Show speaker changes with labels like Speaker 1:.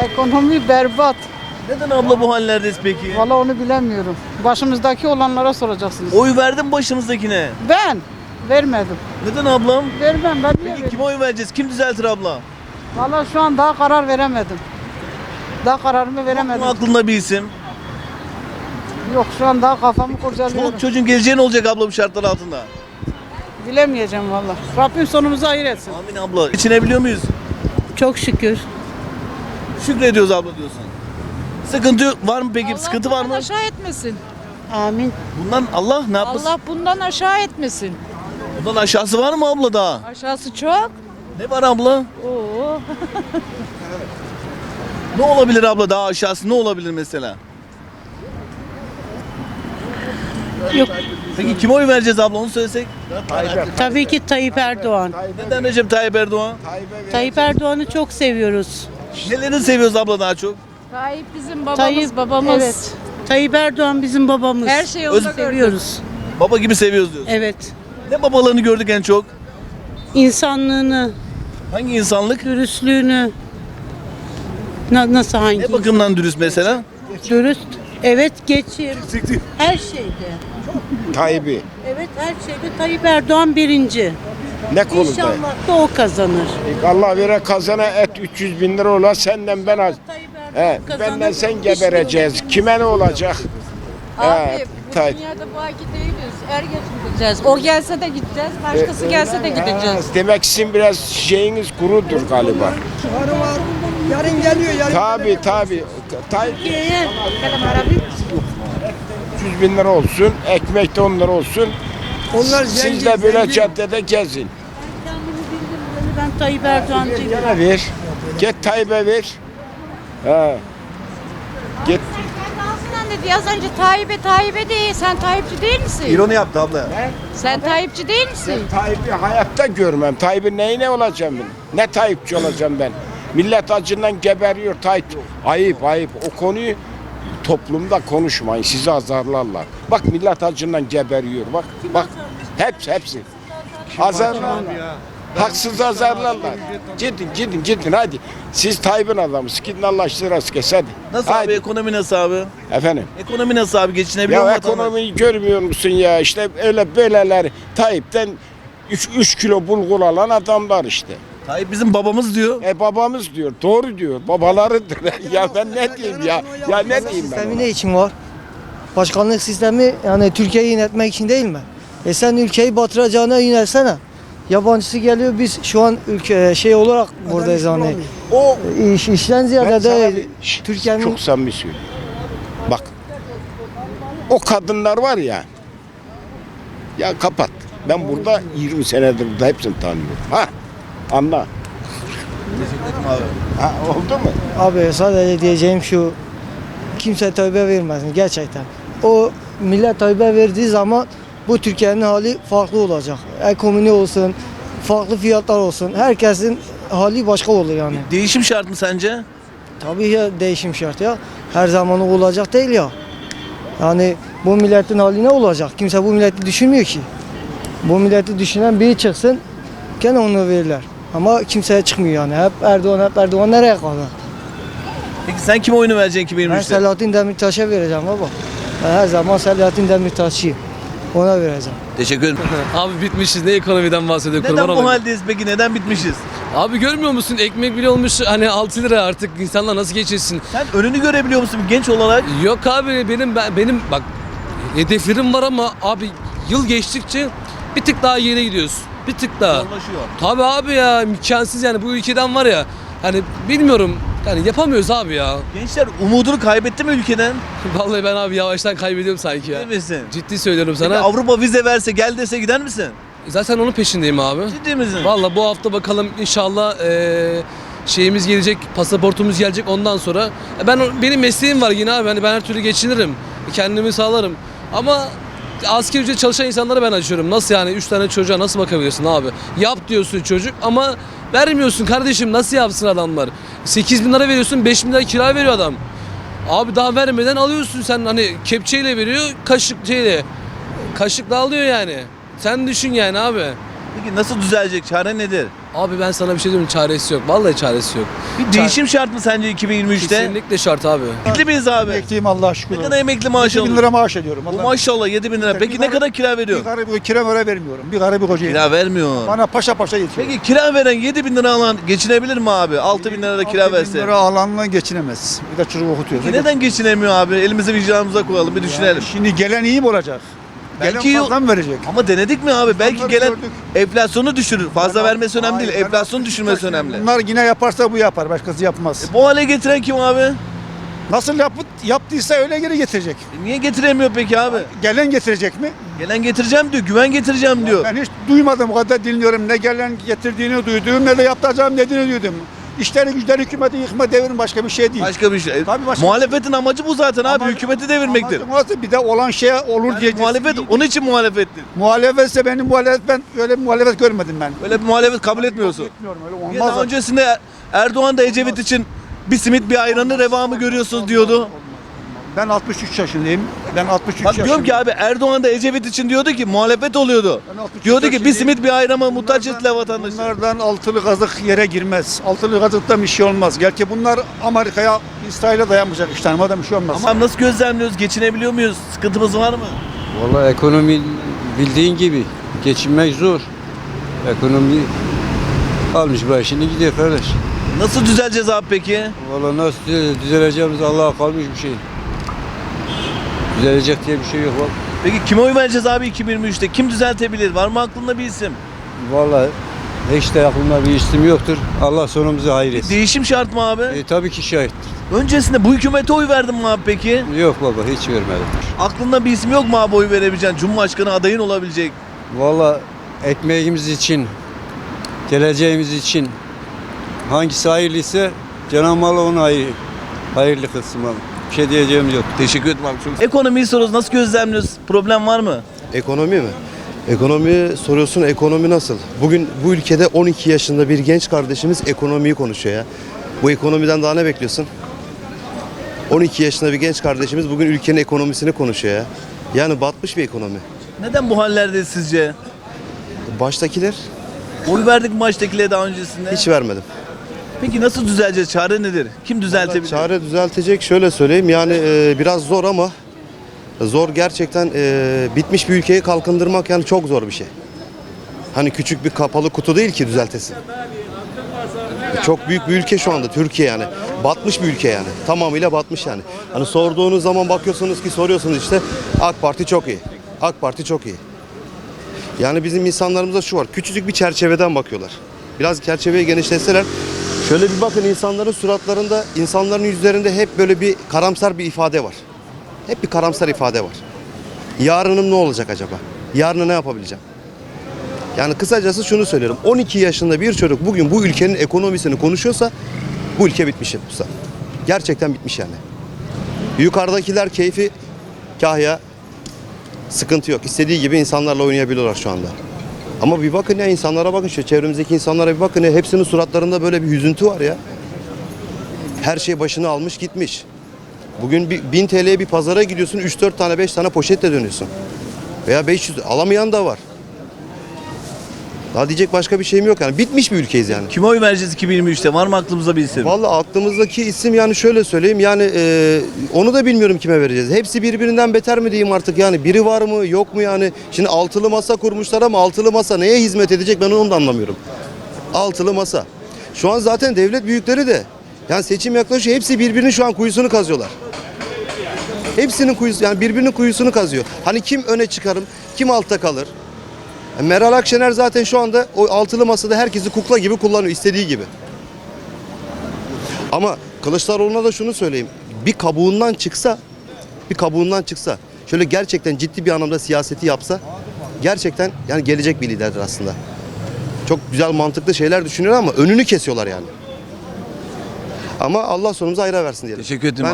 Speaker 1: Ekonomi berbat.
Speaker 2: Neden abla bu hallerdeyiz peki?
Speaker 1: Valla onu bilemiyorum. Başımızdaki olanlara soracaksınız.
Speaker 2: Oy verdin başımızdakine.
Speaker 1: Ben vermedim.
Speaker 2: Neden ablam?
Speaker 1: Vermem ben niye
Speaker 2: Peki
Speaker 1: vereyim?
Speaker 2: kime oy vereceğiz? Kim düzeltir abla?
Speaker 1: Valla şu an daha karar veremedim. Daha kararımı
Speaker 2: Bunun
Speaker 1: veremedim.
Speaker 2: aklında bir isim.
Speaker 1: Yok şu an daha kafamı kurcalıyorum.
Speaker 2: Çoluk çocuğun geleceği ne olacak abla bu şartlar altında?
Speaker 1: Bilemeyeceğim valla. Rabbim sonumuzu hayır etsin.
Speaker 2: Amin abla. İçinebiliyor muyuz?
Speaker 3: Çok şükür.
Speaker 2: Şükrediyoruz abla diyorsun. Sıkıntı var mı peki? Sıkıntı var mı?
Speaker 4: bundan aşağı etmesin.
Speaker 3: Amin.
Speaker 2: Bundan Allah ne yapmasın?
Speaker 4: Allah bundan aşağı etmesin.
Speaker 2: Bundan aşağısı var mı abla daha?
Speaker 4: Aşağısı çok.
Speaker 2: Ne var abla?
Speaker 4: Oo.
Speaker 2: Ne olabilir abla daha aşağısı ne olabilir mesela?
Speaker 3: Yok.
Speaker 2: Peki kime oy vereceğiz abla onu söylesek?
Speaker 3: Tabii ki Tayyip Erdoğan.
Speaker 2: Neden Recep Tayyip Erdoğan?
Speaker 3: Tayyip Erdoğan'ı çok seviyoruz.
Speaker 2: Nelerini seviyoruz abla daha çok?
Speaker 4: Tayyip bizim babamız,
Speaker 3: Tayyip
Speaker 4: babamız.
Speaker 3: Evet. Tayyip Erdoğan bizim babamız.
Speaker 4: Her şeyi
Speaker 2: Öz-
Speaker 4: onda gördük.
Speaker 3: seviyoruz.
Speaker 2: Baba gibi seviyoruz diyoruz.
Speaker 3: Evet.
Speaker 2: Ne babalarını gördük en çok?
Speaker 3: İnsanlığını,
Speaker 2: Hangi insanlık?
Speaker 3: dürüstlüğünü. Na- nasıl hangi?
Speaker 2: Ne bakımdan dürüst mesela?
Speaker 3: Dürüst. Evet geçir. Her şeyde.
Speaker 5: Tayyip'i.
Speaker 3: Evet her şeyde Tayyip Erdoğan birinci.
Speaker 5: Ne konuda?
Speaker 3: İnşallah da o kazanır.
Speaker 5: Allah vere kazana et 300 bin lira ola senden ben az.
Speaker 3: Tayyip Erdoğan
Speaker 5: He,
Speaker 3: kazanır.
Speaker 5: benden sen gebereceğiz. Kime ne olacak?
Speaker 4: Abi
Speaker 5: He,
Speaker 4: bu
Speaker 5: Tayyip.
Speaker 4: dünyada bu aki değiliz. Er geç gideceğiz. O gelse de gideceğiz. Başkası gelse de gideceğiz.
Speaker 5: Ha, demek sizin biraz şeyiniz kurudur galiba.
Speaker 6: Yarın geliyor yarın.
Speaker 5: Tabi tabi. Tayyip
Speaker 3: Türkiye'ye
Speaker 5: 300 bin lira olsun, ekmek de 10 lira olsun.
Speaker 6: Onlar
Speaker 5: Siz
Speaker 6: zengin,
Speaker 5: de böyle
Speaker 6: zengin.
Speaker 5: caddede gezin.
Speaker 3: Ben Tayyip Erdoğancıyım.
Speaker 5: Gene ver. Git Tayyip'e ver. Ha. Git.
Speaker 4: Sen dedi az önce Tayyip'e Tayyip'e değil. Sen Tayyipçi değil misin?
Speaker 2: İroni yaptı abla.
Speaker 4: Sen Tayyipçi değil misin?
Speaker 5: Tayyip'i hayatta görmem. Tayyip'in neyine olacağım ben? Ne Tayyipçi olacağım ben? Millet acından geberiyor Tayyip. Ayıp ayıp. O konuyu toplumda konuşmayın. Sizi azarlarlar. Bak millet acından geberiyor. Bak bak. Hepsi hepsi. Azarlarlar. Haksız azarlarlar. Gidin gidin gidin hadi. Siz Tayyip'in adamısınız. Gidin Allah sırası kes hadi.
Speaker 2: Nasıl
Speaker 5: hadi.
Speaker 2: abi ekonomi nasıl abi?
Speaker 5: Efendim.
Speaker 2: Ekonomi nasıl abi geçinebiliyor mu
Speaker 5: Ya
Speaker 2: vatandaş?
Speaker 5: ekonomiyi görmüyor musun ya? İşte öyle böyleler Tayyip'ten 3 kilo bulgur alan adamlar işte.
Speaker 2: Tayyip bizim babamız diyor.
Speaker 5: E babamız diyor. Doğru diyor. Babalarıdır. ya ben ne diyeyim ya? Ya ne diyeyim ben?
Speaker 6: Sistemi
Speaker 5: ona?
Speaker 6: ne için var? Başkanlık sistemi yani Türkiye'yi yönetmek için değil mi? E sen ülkeyi batıracağına yönelsene. Yabancısı geliyor biz şu an ülke şey olarak buradayız hani.
Speaker 5: O
Speaker 6: İş, işten ziyade
Speaker 5: bir- Şşş,
Speaker 6: Türkiye'nin
Speaker 5: çok samimi söylüyorum. Bak. O kadınlar var ya. Ya kapat. Ben burada 20 senedir burada hepsini tanıyorum. Ha? Anla. Ha, oldu mu?
Speaker 6: abi sadece diyeceğim şu kimse tövbe vermesin gerçekten. O millet tövbe verdiği zaman bu Türkiye'nin hali farklı olacak. Ekonomi olsun, farklı fiyatlar olsun. Herkesin hali başka olur yani.
Speaker 2: Değişim şart mı sence?
Speaker 6: Tabii ya değişim şart ya. Her zaman olacak değil ya. Yani bu milletin hali ne olacak? Kimse bu milleti düşünmüyor ki. Bu milleti düşünen biri çıksın gene onu verirler. Ama kimseye çıkmıyor yani. Hep Erdoğan, hep Erdoğan nereye kadar?
Speaker 2: Peki sen kime oyunu vereceksin
Speaker 6: Ben
Speaker 2: 2023'te?
Speaker 6: Selahattin Demirtaş'a vereceğim baba. Ben her zaman Selahattin Demirtaş'ıyım. Ona vereceğim.
Speaker 2: Teşekkür ederim.
Speaker 7: Abi bitmişiz. Ne ekonomiden bahsediyor
Speaker 2: Neden
Speaker 7: kurban
Speaker 2: bu
Speaker 7: olayım.
Speaker 2: haldeyiz peki? Neden bitmişiz?
Speaker 7: Abi görmüyor musun? Ekmek bile olmuş hani 6 lira artık. insanlar nasıl geçirsin?
Speaker 2: Sen önünü görebiliyor musun genç olarak?
Speaker 7: Yok abi benim ben, benim bak hedeflerim var ama abi yıl geçtikçe bir tık daha yere gidiyoruz. Bir tık daha.
Speaker 2: Zorlaşıyor.
Speaker 7: Tabii abi ya imkansız yani bu ülkeden var ya hani bilmiyorum yani yapamıyoruz abi ya.
Speaker 2: Gençler umudunu kaybetti mi ülkeden?
Speaker 7: Vallahi ben abi yavaştan kaybediyorum sanki ya.
Speaker 2: Değil misin?
Speaker 7: Ciddi söylüyorum
Speaker 2: Peki
Speaker 7: sana.
Speaker 2: Avrupa vize verse gel dese gider misin?
Speaker 7: Zaten onun peşindeyim abi.
Speaker 2: Ciddi misin?
Speaker 7: Valla bu hafta bakalım inşallah eee, şeyimiz gelecek, pasaportumuz gelecek ondan sonra. E, Ben benim mesleğim var yine abi hani ben her türlü geçinirim. Kendimi sağlarım. Ama asgari ücret çalışan insanlara ben açıyorum. Nasıl yani 3 tane çocuğa nasıl bakabilirsin abi? Yap diyorsun çocuk ama vermiyorsun kardeşim nasıl yapsın adamlar? 8 bin lira veriyorsun 5 bin lira kira veriyor adam. Abi daha vermeden alıyorsun sen hani kepçeyle veriyor kaşık şeyle. Kaşıkla alıyor yani. Sen düşün yani abi.
Speaker 2: Peki nasıl düzelecek? Çare nedir?
Speaker 7: Abi ben sana bir şey diyorum çaresi yok. Vallahi çaresi yok.
Speaker 2: Bir değişim şart mı sence 2023'te?
Speaker 7: Kesinlikle şart abi.
Speaker 2: Emekli miyiz abi?
Speaker 8: Emekliyim Allah'a şükür.
Speaker 2: Ne kadar emekli maaşı
Speaker 8: 7 bin
Speaker 2: alıyorsun?
Speaker 8: lira maaş ediyorum.
Speaker 2: Bu
Speaker 8: Allah-
Speaker 2: maşallah 7 bin lira. Peki ne kadar kira veriyor?
Speaker 8: Bir karı bir kira para vermiyorum. Bir karı bir.
Speaker 2: Kira vermiyor.
Speaker 8: Bana paşa paşa yetiyor.
Speaker 2: Peki kira veren 7 bin lira alan geçinebilir mi abi? 6 bin lira da kira
Speaker 8: 6 bin
Speaker 2: verse.
Speaker 8: lira alanla geçinemez. Bir de çocuk okutuyor.
Speaker 2: Peki neden geçinemiyor abi? Elimizi vicdanımıza koyalım bir düşünelim.
Speaker 8: Şimdi gelen iyi mi olacak?
Speaker 2: Belki
Speaker 8: Gelen fazla mı verecek?
Speaker 2: Ama denedik mi abi? Belki gelen
Speaker 8: gördük.
Speaker 2: enflasyonu düşürür. Fazla
Speaker 8: Ben-
Speaker 2: vermesi önemli
Speaker 8: Hayır,
Speaker 2: değil.
Speaker 8: ben
Speaker 2: Enflasyonu
Speaker 8: 63
Speaker 2: düşürmesi önemli.
Speaker 8: Bunlar yine yaparsa bu yapar. Başkası yapmaz.
Speaker 2: E, bu hale getiren kim abi?
Speaker 8: Nasıl yap, yaptıysa öyle geri getirecek.
Speaker 2: E, niye getiremiyor peki abi?
Speaker 8: Gelen getirecek mi?
Speaker 2: Gelen getireceğim diyor. Güven getireceğim diyor.
Speaker 8: Ben hiç duymadım o kadar dinliyorum. Ne gelen getirdiğini duydum ne de yaptıracağım dediğini duydum. İşleri güçleri hükümeti yıkma devrin başka bir şey değil.
Speaker 2: Başka bir şey.
Speaker 8: Tabii başka-
Speaker 2: Muhalefetin amacı bu zaten abi.
Speaker 8: Ama-
Speaker 2: Hükümeti devirmektir.
Speaker 8: Varsa bir de olan şey olur
Speaker 2: Yani
Speaker 8: diyeceğiz.
Speaker 2: muhalefet onun için muhalefettir.
Speaker 8: Muhalefetse benim muhalefet ben öyle bir muhalefet görmedim ben.
Speaker 2: Öyle bir muhalefet kabul etmiyorsun.
Speaker 8: Etmiyorum öyle
Speaker 2: Niye
Speaker 8: olmaz.
Speaker 2: daha öncesinde Erdoğan da Ecevit için bir simit bir ayranı reva mı görüyorsunuz diyordu.
Speaker 8: Ben 63 yaşındayım. Ben 63
Speaker 2: Bak
Speaker 8: yaşındayım.
Speaker 2: diyorum ki abi Erdoğan da Ecevit için diyordu ki muhalefet oluyordu.
Speaker 8: Ben 63
Speaker 2: Diyordu ki bir
Speaker 8: yaşındayım.
Speaker 2: simit bir ayrama muhtaç
Speaker 8: Bunlardan-
Speaker 2: ettiler vatandaşı.
Speaker 8: Bunlardan altılı kazık yere girmez. Altılı kazıktan bir şey olmaz. Gerçi bunlar Amerika'ya, İsrail'e dayanmayacak işler. Madem bir şey olmaz.
Speaker 2: Ama nasıl gözlemliyoruz? Geçinebiliyor muyuz? Sıkıntımız var mı?
Speaker 9: Vallahi ekonomi bildiğin gibi geçinmek zor. Ekonomi almış başını gidiyor kardeş.
Speaker 2: Nasıl düzeleceğiz abi peki?
Speaker 9: Vallahi nasıl düze- düzeleceğimiz Allah'a kalmış bir şey. Düzelecek diye bir şey yok.
Speaker 2: Peki kime oy vereceğiz abi 2023'te? Kim düzeltebilir? Var mı aklında bir isim?
Speaker 9: vallahi hiç de aklımda bir isim yoktur. Allah sonumuzu hayır etsin.
Speaker 2: Değişim şart mı abi?
Speaker 9: E, tabii ki şahittir.
Speaker 2: Öncesinde bu hükümete oy verdin mi abi peki?
Speaker 9: Yok baba hiç vermedim.
Speaker 2: Aklında bir isim yok mu abi oy verebileceğin? Cumhurbaşkanı adayın olabilecek.
Speaker 9: Vallahi ekmeğimiz için, geleceğimiz için hangisi hayırlıysa Cenab-ı Allah onu hayır, hayırlı kılsın baba. Bir şey diyeceğim yok.
Speaker 2: Teşekkür ederim abi. Çok Ekonomiyi soruyoruz. Nasıl gözlemliyoruz? Problem var mı?
Speaker 10: Ekonomi mi? Ekonomi soruyorsun ekonomi nasıl? Bugün bu ülkede 12 yaşında bir genç kardeşimiz ekonomiyi konuşuyor ya. Bu ekonomiden daha ne bekliyorsun? 12 yaşında bir genç kardeşimiz bugün ülkenin ekonomisini konuşuyor ya. Yani batmış bir ekonomi.
Speaker 2: Neden bu hallerde sizce?
Speaker 10: Baştakiler
Speaker 2: Oy verdik mi baştakilere daha öncesinde?
Speaker 10: hiç vermedim.
Speaker 2: Peki nasıl düzeleceğiz? Çare nedir? Kim düzeltebilir?
Speaker 10: Çare düzeltecek şöyle söyleyeyim yani e, biraz zor ama zor gerçekten e, bitmiş bir ülkeyi kalkındırmak yani çok zor bir şey. Hani küçük bir kapalı kutu değil ki düzeltesin. Çok büyük bir ülke şu anda Türkiye yani. Batmış bir ülke yani. Tamamıyla batmış yani. Hani sorduğunuz zaman bakıyorsunuz ki soruyorsunuz işte AK Parti çok iyi. AK Parti çok iyi. Yani bizim insanlarımızda şu var. Küçücük bir çerçeveden bakıyorlar. Biraz çerçeveyi genişletseler şöyle bir bakın insanların suratlarında, insanların yüzlerinde hep böyle bir karamsar bir ifade var. Hep bir karamsar ifade var. Yarınım ne olacak acaba? Yarını ne yapabileceğim? Yani kısacası şunu söylüyorum. 12 yaşında bir çocuk bugün bu ülkenin ekonomisini konuşuyorsa bu ülke bitmiş yapısı. Gerçekten bitmiş yani. Yukarıdakiler keyfi kahya sıkıntı yok. İstediği gibi insanlarla oynayabiliyorlar şu anda. Ama bir bakın ya insanlara bakın şu çevremizdeki insanlara bir bakın ya hepsinin suratlarında böyle bir hüzüntü var ya. Her şey başını almış gitmiş. Bugün bir 1000 TL'ye bir pazara gidiyorsun 3-4 tane 5 tane poşetle dönüyorsun. Veya 500 alamayan da var. Daha diyecek başka bir şeyim yok yani. Bitmiş bir ülkeyiz yani.
Speaker 2: Kime oy vereceğiz 2023'te? Var mı aklımızda bir isim?
Speaker 10: Vallahi aklımızdaki isim yani şöyle söyleyeyim yani e, onu da bilmiyorum kime vereceğiz. Hepsi birbirinden beter mi diyeyim artık yani biri var mı yok mu yani. Şimdi altılı masa kurmuşlar ama altılı masa neye hizmet edecek ben onu da anlamıyorum. Altılı masa. Şu an zaten devlet büyükleri de yani seçim yaklaşıyor hepsi birbirinin şu an kuyusunu kazıyorlar. Hepsinin kuyusu yani birbirinin kuyusunu kazıyor. Hani kim öne çıkarım, kim altta kalır. Meral Akşener zaten şu anda o altılı masada herkesi kukla gibi kullanıyor istediği gibi. Ama Kılıçdaroğlu'na da şunu söyleyeyim. Bir kabuğundan çıksa, bir kabuğundan çıksa, şöyle gerçekten ciddi bir anlamda siyaseti yapsa, gerçekten yani gelecek bir liderdir aslında. Çok güzel mantıklı şeyler düşünüyor ama önünü kesiyorlar yani. Ama Allah sonumuzu hayra versin diyelim.
Speaker 2: Teşekkür ederim
Speaker 10: Ben-.